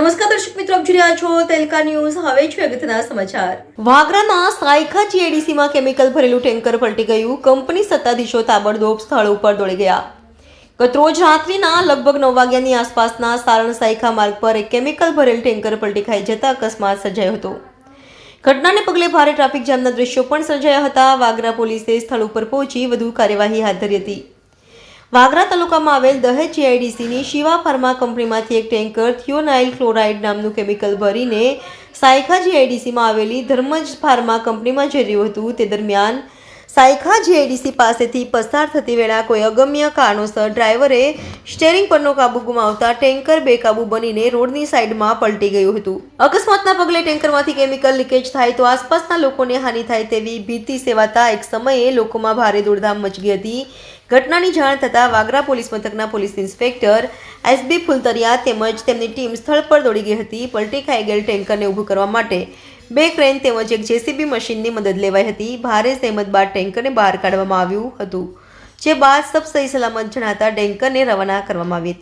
આપ જોઈ રહ્યા છો તેલકા ન્યૂઝ. હવે છે અગત્યના સમાચાર. વાગરાના સાયખા જીએડીસીમાં કેમિકલ ભરેલું ટેન્કર પલટી ગયું. કંપની સત્તાધીશો તાબડતોબ સ્થળ ઉપર દોડી ગયા. ગતરોજ રાત્રિના લગભગ નવ વાગ્યાની આસપાસના સારણ સાયખા માર્ગ પર એક કેમિકલ ભરેલ ટેન્કર પલટી ખાઈ જતા અકસ્માત સર્જાયો હતો. ઘટનાને પગલે ભારે ટ્રાફિક જામના દ્રશ્યો પણ સર્જાયા હતા. વાગરા પોલીસે સ્થળ ઉપર પહોંચી વધુ કાર્યવાહી હાથ ધરી હતી. વાગરા તાલુકામાં આવેલ દહેજ જીઆઈડીસીની શિવા ફાર્મા કંપનીમાંથી એક ટેન્કર થિયોનાઇલ ક્લોરાઇડ નામનું કેમિકલ ભરીને સાયખા જીઆઈડીસીમાં આવેલી ધર્મજ ફાર્મા કંપનીમાં જઈ રહ્યું હતું. તે દરમિયાન સાયખા જીઆઈડીસી પાસેથી પસાર થતી વેળા કોઈ અગમ્ય કારણોસર ડ્રાઈવરે સ્ટેરિંગ પરનો કાબુ ગુમાવતા ટેન્કર બેકાબુ બનીને રોડની સાઈડમાં પલટી ગયું હતું. અકસ્માતના પગલે ટેન્કરમાંથી કેમિકલ લીકેજ થાય તો આસપાસના લોકોને હાનિ થાય તેવી ભીતિ સેવાતા એક સમયે લોકોમાં ભારે દોડધામ મચી હતી. ઘટનાની જાણ થતાં વાગરા પોલીસ મથકના પોલીસ ઇન્સ્પેક્ટર એસબી ફુલતરિયા તેમજ તેમની ટીમ સ્થળ પર દોડી ગઈ હતી. પલટી ખાઈ ગયેલ ટેન્કરને ઊભું કરવા માટે બે ક્રેન તેમજ એક જેસીબી મશીનની મદદ લેવાઈ હતી. ભારે સહેમત બાદ ટેન્કરને બહાર કાઢવામાં આવ્યું હતું. જે બાદ સબ સહી સલામત જણાતા ટેન્કરને રવાના કરવામાં આવી હતી.